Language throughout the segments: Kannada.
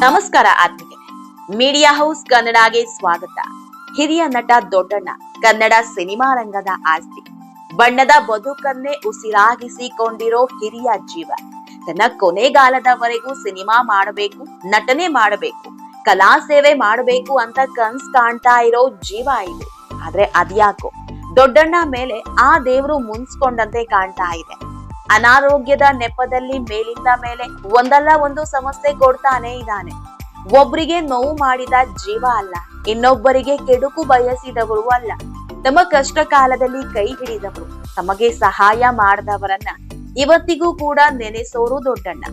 ನಮಸ್ಕಾರ ಆತ್ಮಿಗೆ ಮೀಡಿಯಾ ಹೌಸ್ ಕನ್ನಡಗೆ ಸ್ವಾಗತ. ಹಿರಿಯ ನಟ ದೊಡ್ಡಣ್ಣ, ಕನ್ನಡ ಸಿನಿಮಾ ರಂಗದ ಆಸ್ತಿ. ಬಣ್ಣದ ಬದುಕನ್ನೇ ಉಸಿರಾಗಿಸಿಕೊಂಡಿರೋ ಹಿರಿಯ ಜೀವ. ತನ್ನ ಕೊನೆಗಾಲದವರೆಗೂ ಸಿನಿಮಾ ಮಾಡಬೇಕು, ನಟನೆ ಮಾಡಬೇಕು, ಕಲಾ ಸೇವೆ ಮಾಡಬೇಕು ಅಂತ ಕನ್ಸ್ ಕಾಣ್ತಾ ಇರೋ ಜೀವ ಇದು. ಆದ್ರೆ ಅದ್ಯಾಕೋ? ದೊಡ್ಡಣ್ಣ ಮೇಲೆ ಆ ದೇವರು ಮುನ್ಸ್ಕೊಂಡಂತೆ ಕಾಣ್ತಾ ಇದೆ. ಅನಾರೋಗ್ಯದ ನೆಪದಲ್ಲಿ ಮೇಲಿಂದ ಮೇಲೆ ಒಂದಲ್ಲ ಒಂದು ಸಮಸ್ಯೆ ಕೊಡ್ತಾನೆ ಇದ್ದಾನೆ. ಒಬ್ರಿಗೆ ನೋವು ಮಾಡಿದ ಜೀವ ಅಲ್ಲ, ಇನ್ನೊಬ್ಬರಿಗೆ ಕೆಡುಕು ಬಯಸಿದವರು ಅಲ್ಲ. ತಮ್ಮ ಕಷ್ಟ ಕಾಲದಲ್ಲಿ ಕೈ ಹಿಡಿದವರು, ತಮಗೆ ಸಹಾಯ ಮಾಡಿದವರನ್ನ ಇವತ್ತಿಗೂ ಕೂಡ ನೆನೆಸೋರು ದೊಡ್ಡಣ್ಣ.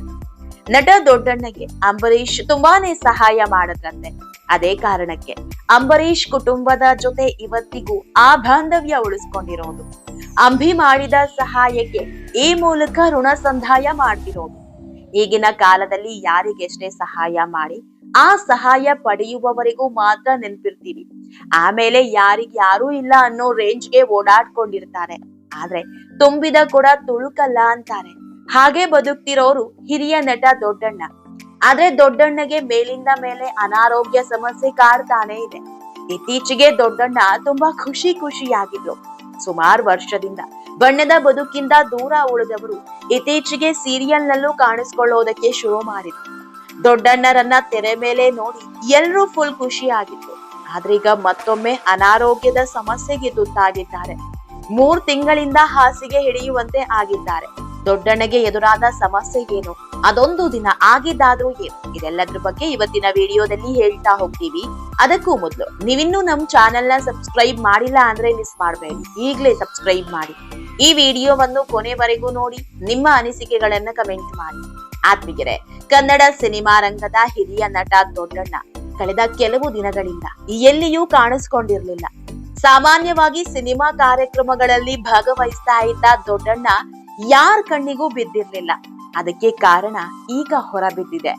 ನಟ ದೊಡ್ಡಣ್ಣಗೆ ಅಂಬರೀಷ್ ತುಂಬಾನೇ ಸಹಾಯ ಮಾಡದ್ರಂತೆ. ಅದೇ ಕಾರಣಕ್ಕೆ ಅಂಬರೀಷ್ ಕುಟುಂಬದ ಜೊತೆ ಇವತ್ತಿಗೂ ಆ ಬಾಂಧವ್ಯ ಉಳಿಸ್ಕೊಂಡಿರೋದು. ಅಂಬಿ ಮಾಡಿದ ಸಹಾಯಕ್ಕೆ ಈ ಮೂಲಕ ಋಣ ಸಂದಾಯ ಮಾಡ್ತಿರೋದು. ಈಗಿನ ಕಾಲದಲ್ಲಿ ಯಾರಿಗೆಷ್ಟೇ ಸಹಾಯ ಮಾಡಿ ಆ ಸಹಾಯ ಪಡೆಯುವವರೆಗೂ ಮಾತ್ರ ನೆನ್ಪಿರ್ತೀವಿ. ಆಮೇಲೆ ಯಾರಿಗೆ ಯಾರೂ ಇಲ್ಲ ಅನ್ನೋ ರೇಂಜ್ಗೆ ಓಡಾಡ್ಕೊಂಡಿರ್ತಾರೆ. ಆದ್ರೆ ತುಂಬಿದ ಕೂಡ ತುಳುಕಲ್ಲ ಅಂತಾರೆ. ಹಾಗೆ ಬದುಕ್ತಿರೋರು ಹಿರಿಯ ನಟ ದೊಡ್ಡಣ್ಣ. ಆದ್ರೆ ದೊಡ್ಡಣ್ಣಗೆ ಮೇಲಿಂದ ಮೇಲೆ ಅನಾರೋಗ್ಯ ಸಮಸ್ಯೆ ಕಾಡ್ತಾನೆ ಇದೆ. ಇತ್ತೀಚೆಗೆ ದೊಡ್ಡಣ್ಣ ತುಂಬಾ ಖುಷಿ ಖುಷಿಯಾಗಿದ್ರು. ಸುಮಾರು ವರ್ಷದಿಂದ ಬಣ್ಣದ ಬದುಕಿಂದ ದೂರ ಉಳಿದವರು ಇತ್ತೀಚೆಗೆ ಸೀರಿಯಲ್ ನಲ್ಲೂ ಕಾಣಿಸ್ಕೊಳ್ಳೋದಕ್ಕೆ ಶುರು ಮಾಡಿದ್ರು. ದೊಡ್ಡಣ್ಣರನ್ನ ತೆರೆ ಮೇಲೆ ನೋಡಿ ಎಲ್ರೂ ಫುಲ್ ಖುಷಿಯಾಗಿದ್ರು. ಆದ್ರೀಗ ಮತ್ತೊಮ್ಮೆ ಅನಾರೋಗ್ಯದ ಸಮಸ್ಯೆಗೆ ತುತ್ತಾಗಿದ್ದಾರೆ. ಮೂರ್ ತಿಂಗಳಿಂದ ಹಾಸಿಗೆ ಹಿಡಿಯುವಂತೆ ಆಗಿದ್ದಾರೆ. ದೊಡ್ಡಣ್ಣಗೆ ಎದುರಾದ ಸಮಸ್ಯೆ ಏನು? ಅದೊಂದು ದಿನ ಆಗಿದ್ದಾದ್ರೂ ಏನು? ಇದೆಲ್ಲದ್ರ ಬಗ್ಗೆ ಇವತ್ತಿನ ವಿಡಿಯೋದಲ್ಲಿ ಹೇಳ್ತಾ ಹೋಗ್ತೀವಿ. ಅದಕ್ಕೂ ಮೊದಲು, ನೀವಿನ್ನೂ ನಮ್ ಚಾನೆಲ್ನ ಸಬ್ಸ್ಕ್ರೈಬ್ ಮಾಡಿಲ್ಲ ಅಂದ್ರೆ ಮಿಸ್ ಮಾಡಬೇಡಿ. ಈಗಲೇ ಸಬ್ಸ್ಕ್ರೈಬ್ ಮಾಡಿ. ಈ ವಿಡಿಯೋವನ್ನು ಕೊನೆವರೆಗೂ ನೋಡಿ, ನಿಮ್ಮ ಅನಿಸಿಕೆಗಳನ್ನ ಕಮೆಂಟ್ ಮಾಡಿ. ಆತ್ಮಿಗೆರೆ ಕನ್ನಡ ಸಿನಿಮಾ ರಂಗದ ಹಿರಿಯ ನಟ ದೊಡ್ಡಣ್ಣ, ಕಳೆದ ಕೆಲವು ದಿನಗಳಿಂದ ಎಲ್ಲಿಯೂ ಕಾಣಿಸ್ಕೊಂಡಿರ್ಲಿಲ್ಲ. ಸಾಮಾನ್ಯವಾಗಿ ಸಿನಿಮಾ ಕಾರ್ಯಕ್ರಮಗಳಲ್ಲಿ ಭಾಗವಹಿಸ್ತಾ ಇದ್ದ ದೊಡ್ಡಣ್ಣ ಯಾರ ಕಣ್ಣಿಗೂ ಬಿದ್ದಿರ್ಲಿಲ್ಲ. ಅದಕ್ಕೆ ಕಾರಣ ಈಗ ಹೊರಬಿದ್ದಿದೆ.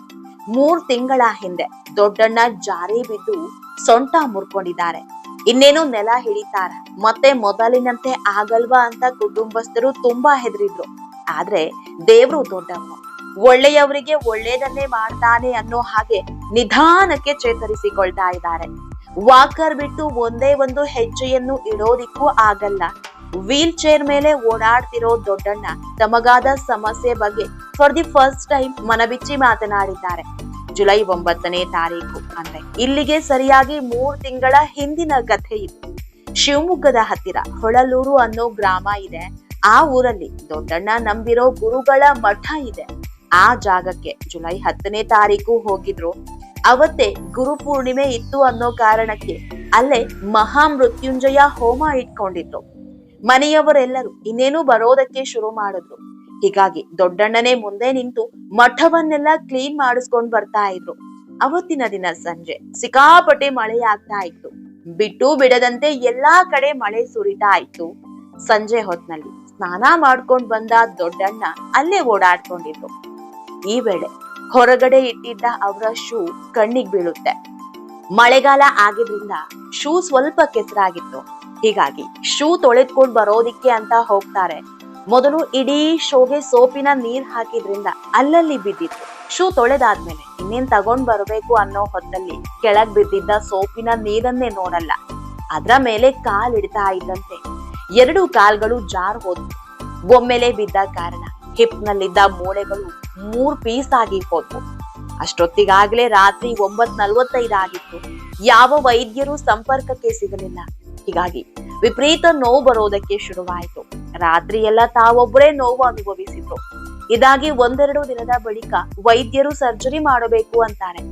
ಮೂರ್ ತಿಂಗಳ ಹಿಂದೆ ದೊಡ್ಡಣ್ಣ ಜಾರಿ ಬಿದ್ದು ಸೊಂಟ ಮುರ್ಕೊಂಡಿದ್ದಾರೆ. ಇನ್ನೇನು ನೆಲ ಹಿಡಿತಾರ. ಮತ್ತೆ ಮೊದಲಿನಂತೆ ಆಗಲ್ವಾ ಅಂತ ಕುಟುಂಬಸ್ಥರು ತುಂಬಾ ಹೆದರಿದ್ರು. ಆದ್ರೆ ದೇವ್ರು ದೊಡ್ಡಮ್ಮ. ಒಳ್ಳೆಯವರಿಗೆ ಒಳ್ಳೇದನ್ನೇ ಮಾಡ್ತಾನೆ ಅನ್ನೋ ಹಾಗೆ ನಿಧಾನಕ್ಕೆ ಚೇತರಿಸಿಕೊಳ್ತಾ ಇದ್ದಾರೆ. ವಾಕರ್ ಬಿಟ್ಟು ಒಂದೇ ಒಂದು ಹೆಜ್ಜೆಯನ್ನು ಇಡೋದಿಕ್ಕೂ ಆಗಲ್ಲ. ವೀಲ್ ಚೇರ್ ಮೇಲೆ ಓಡಾಡ್ತಿರೋ ದೊಡ್ಡಣ್ಣ ತಮಗಾದ ಸಮಸ್ಯೆ ಬಗ್ಗೆ ಫಾರ್ ದಿ ಫಸ್ಟ್ ಟೈಮ್ ಮನಬಿಚ್ಚಿ ಮಾತನಾಡಿದ್ದಾರೆ. ಜುಲೈ ಒಂಬತ್ತನೇ ತಾರೀಕು ಅಂದ್ರೆ ಇಲ್ಲಿಗೆ ಸರಿಯಾಗಿ ಮೂರ್ ತಿಂಗಳ ಹಿಂದಿನ ಕಥೆ ಇತ್ತು ಶಿವಮೊಗ್ಗದ ಹತ್ತಿರ ಹೊಳಲೂರು ಅನ್ನೋ ಗ್ರಾಮ ಇದೆ. ಆ ಊರಲ್ಲಿ ದೊಡ್ಡಣ್ಣ ನಂಬಿರೋ ಗುರುಗಳ ಮಠ ಇದೆ. ಆ ಜಾಗಕ್ಕೆ ಜುಲೈ ಹತ್ತನೇ ತಾರೀಕು ಹೋಗಿದ್ರು. ಅವತ್ತೇ ಗುರು ಪೂರ್ಣಿಮೆ ಇತ್ತು ಅನ್ನೋ ಕಾರಣಕ್ಕೆ ಅಲ್ಲೇ ಮಹಾಮೃತ್ಯುಂಜಯ ಹೋಮ ಇಟ್ಕೊಂಡಿದ್ರು ಮನೆಯವರೆಲ್ಲರೂ ಇನ್ನೇನು ಬರೋದಕ್ಕೆ ಶುರು ಮಾಡಿದ್ರು. ಹೀಗಾಗಿ ದೊಡ್ಡಣ್ಣನೇ ಮುಂದೆ ನಿಂತು ಮಠವನ್ನೆಲ್ಲ ಕ್ಲೀನ್ ಮಾಡಿಸ್ಕೊಂಡ್ ಬರ್ತಾ ಇದ್ರು. ಅವತ್ತಿನ ದಿನ ಸಂಜೆ ಸಿಕ್ಕಾಪಟ್ಟೆ ಮಳೆ ಆಗ್ತಾ ಇತ್ತು. ಬಿಟ್ಟು ಬಿಡದಂತೆ ಎಲ್ಲಾ ಕಡೆ ಮಳೆ ಸುರಿತಾ ಇತ್ತು. ಸಂಜೆ ಹೊತ್ನಲ್ಲಿ ಸ್ನಾನ ಮಾಡ್ಕೊಂಡ್ ಬಂದ ದೊಡ್ಡಣ್ಣ ಅಲ್ಲೇ ಓಡಾಡ್ಕೊಂಡಿದ್ರು. ಈ ವೇಳೆ ಹೊರಗಡೆ ಇಟ್ಟಿದ್ದ ಅವರ ಶೂ ಕಣ್ಣಿಗೆ ಬೀಳುತ್ತೆ. ಮಳೆಗಾಲ ಆಗಿದ್ರಿಂದ ಶೂ ಸ್ವಲ್ಪ ಕೆಸರಾಗಿತ್ತು. ಹೀಗಾಗಿ ಶೂ ತೊಳೆದ್ಕೊಂಡ್ ಬರೋದಿಕ್ಕೆ ಅಂತ ಹೋಗ್ತಾರೆ. ಮೊದಲು ಇಡೀ ಶೋಗೆ ಸೋಪಿನ ನೀರ್ ಹಾಕಿದ್ರಿಂದ ಅಲ್ಲಲ್ಲಿ ಬಿದ್ದಿತ್ತು. ಶೂ ತೊಳೆದಾದ್ಮೇಲೆ ಇನ್ನೇನ್ ತಗೊಂಡ್ ಬರಬೇಕು ಅನ್ನೋ ಹೊತ್ತಲ್ಲಿ ಕೆಳಗ್ ಬಿದ್ದಿದ್ದ ಸೋಪಿನ ನೀರನ್ನೇ ನೋಡಲ್ಲ. ಅದ್ರ ಮೇಲೆ ಕಾಲಿಡ್ತಾ ಇದ್ದಂತೆ. ಎರಡು ಕಾಲ್ಗಳು ಜಾರ್ ಹೋದ್ವು. ಒಮ್ಮೆಲೆ ಬಿದ್ದ ಕಾರಣ ಹಿಪ್ ನಲ್ಲಿದ್ದ ಮೂಳೆಗಳು ಮೂರ್ ಪೀಸ್ ಆಗಿ ಹೋದ್ವು. ಅಷ್ಟೊತ್ತಿಗಾಗ್ಲೇ ರಾತ್ರಿ ಒಂಬತ್ ನಲ್ವತ್ತೈದು ಆಗಿತ್ತು. ಯಾವ ವೈದ್ಯರು ಸಂಪರ್ಕಕ್ಕೆ ಸಿಗಲಿಲ್ಲ. ಹೀಗಾಗಿ ವಿಪರೀತ ನೋವು ಬರೋದಕ್ಕೆ ಶುರುವಾಯಿತು. ರಾತ್ರಿ ಎಲ್ಲ ತಾವೊಬ್ಬರೇ ನೋವು ಅನುಭವಿಸಿದ್ರು. ಇದಾಗಿ ಒಂದೆರಡು ದಿನದ ಬಳಿಕ ವೈದ್ಯರು ಸರ್ಜರಿ ಮಾಡಬೇಕು ಅಂತಾರೆ.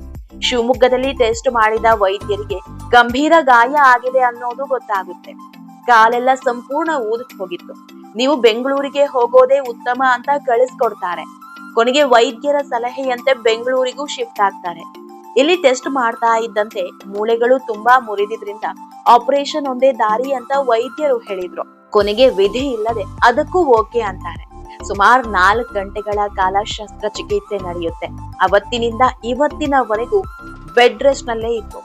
ಶಿವಮೊಗ್ಗದಲ್ಲಿ ಟೆಸ್ಟ್ ಮಾಡಿದ ವೈದ್ಯರಿಗೆ ಗಂಭೀರ ಗಾಯ ಆಗಿದೆ ಅನ್ನೋದು ಗೊತ್ತಾಗುತ್ತೆ. ಕಾಲೆಲ್ಲ ಸಂಪೂರ್ಣ ಊದಕ್ ಹೋಗಿತ್ತು. ನೀವು ಬೆಂಗಳೂರಿಗೆ ಹೋಗೋದೇ ಉತ್ತಮ ಅಂತ ಕಳಿಸ್ಕೊಡ್ತಾರೆ. ಕೊನೆಗೆ ವೈದ್ಯರ ಸಲಹೆಯಂತೆ ಬೆಂಗಳೂರಿಗೂ ಶಿಫ್ಟ್ ಆಗ್ತಾರೆ. ಇಲ್ಲಿ ಟೆಸ್ಟ್ ಮಾಡ್ತಾ ಇದ್ದಂತೆ ಮೂಳೆಗಳು ತುಂಬಾ ಮುರಿದಿದ್ರಿಂದ ಆಪರೇಷನ್ ಒಂದೇ ದಾರಿ ಅಂತ ವೈದ್ಯರು ಹೇಳಿದ್ರು. ಕೊನೆಗೆ ವಿಧಿ ಇಲ್ಲದೆ ಅದಕ್ಕೂ ಓಕೆ ಅಂತಾರೆ. ಸುಮಾರು ನಾಲ್ಕು ಗಂಟೆಗಳ ಕಾಲ ಶಸ್ತ್ರಚಿಕಿತ್ಸೆ ನಡೆಯುತ್ತೆ. ಅವತ್ತಿನಿಂದ ಇವತ್ತಿನವರೆಗೂ ಬೆಡ್ ರೆಸ್ಟ್ ನಲ್ಲೇ ಇತ್ತು.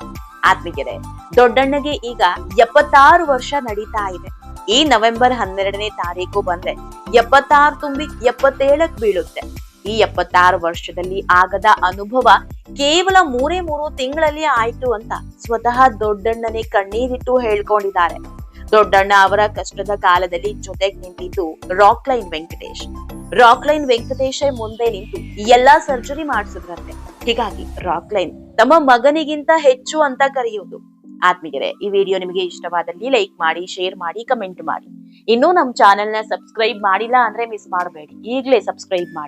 ಆತ್ಮಿಗೆರೆ ದೊಡ್ಡಣ್ಣಗೆ ಈಗ ಎಪ್ಪತ್ತಾರು ವರ್ಷ ನಡೀತಾ ಇದೆ. ಈ ನವೆಂಬರ್ ಹನ್ನೆರಡನೇ ತಾರೀಕು ಬಂದ್ರೆ ಎಪ್ಪತ್ತಾರು ತುಂಬಿ ಎಪ್ಪತ್ತೇಳಕ್ ಬೀಳುತ್ತೆ. ಈ ಎಪ್ಪತ್ತಾರು ವರ್ಷದಲ್ಲಿ ಆಗದ ಅನುಭವ ಕೇವಲ ಮೂರೇ ಮೂರು ತಿಂಗಳಲ್ಲಿ ಆಯ್ತು ಅಂತ ಸ್ವತಃ ದೊಡ್ಡಣ್ಣನೇ ಕಣ್ಣೀರಿಟ್ಟು ಹೇಳ್ಕೊಂಡಿದ್ದಾರೆ. ದೊಡ್ಡಣ್ಣ ಅವರ ಕಷ್ಟದ ಕಾಲದಲ್ಲಿ ಜೊತೆಗೆ ನಿಂತಿದ್ದು ರಾಕ್ಲೈನ್ ವೆಂಕಟೇಶ್. ರಾಕ್ಲೈನ್ ವೆಂಕಟೇಶೇ ಮುಂದೆ ನಿಂತು ಎಲ್ಲಾ ಸರ್ಜರಿ ಮಾಡಿಸಿದ್ರಂತೆ. ಹೀಗಾಗಿ ರಾಕ್ಲೈನ್ ತಮ್ಮ ಮಗನಿಗಿಂತ ಹೆಚ್ಚು ಅಂತ ಕರೆಯುವುದು. ಆತ್ಮೀಯರೇ, ಈ ವಿಡಿಯೋ ನಿಮಗೆ ಇಷ್ಟವಾದಲ್ಲಿ ಲೈಕ್ ಮಾಡಿ, ಶೇರ್ ಮಾಡಿ, ಕಮೆಂಟ್ ಮಾಡಿ. ಇನ್ನೂ ನಮ್ಮ ಚಾನೆಲ್ನ ಸಬ್ಸ್ಕ್ರೈಬ್ ಮಾಡಿಲ್ಲ ಅಂದ್ರೆ ಮಿಸ್ ಮಾಡಬೇಡಿ. ಈಗಲೇ ಸಬ್ಸ್ಕ್ರೈಬ್ ಮಾಡಿ.